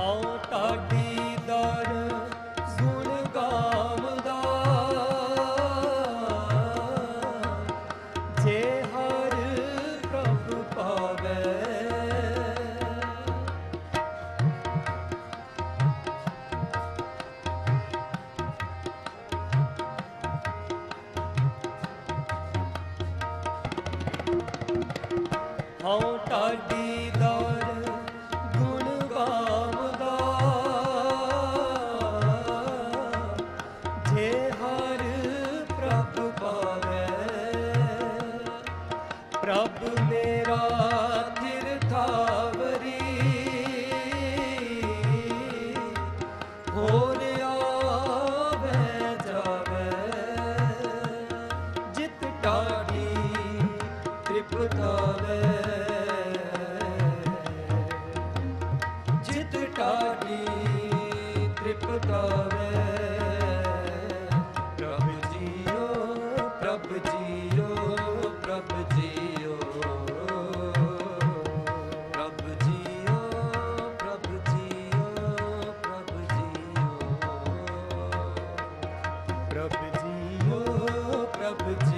ਹਉ ਟਾਡੀ ਦਰ ਗੁਣ ਗਾਵਦਾ ਜੇ ਹਰ ਪ੍ਰਭ ਪਾਵੇ। ਹਉ ਟਾਡੀ ਦਰ ਪ੍ਰਭ ਮੇਰਾ ਤਿਰਥਾਵਰੀ। ਹੋਰ ਆਵੇ ਜਾਵੇ। ਜਿਤ ਟਾੜੀ ਤ੍ਰਿਪਤਾਵੇ ਜਿਤ ਟਾੜੀ ਤ੍ਰਿਪਤਾਵੇ ਪ੍ਰਭ ਜੀਓ, ਪ੍ਰਭ ਜੀ ਪ੍ਰਭ ਜੀ ਓ ਪ੍ਰਭ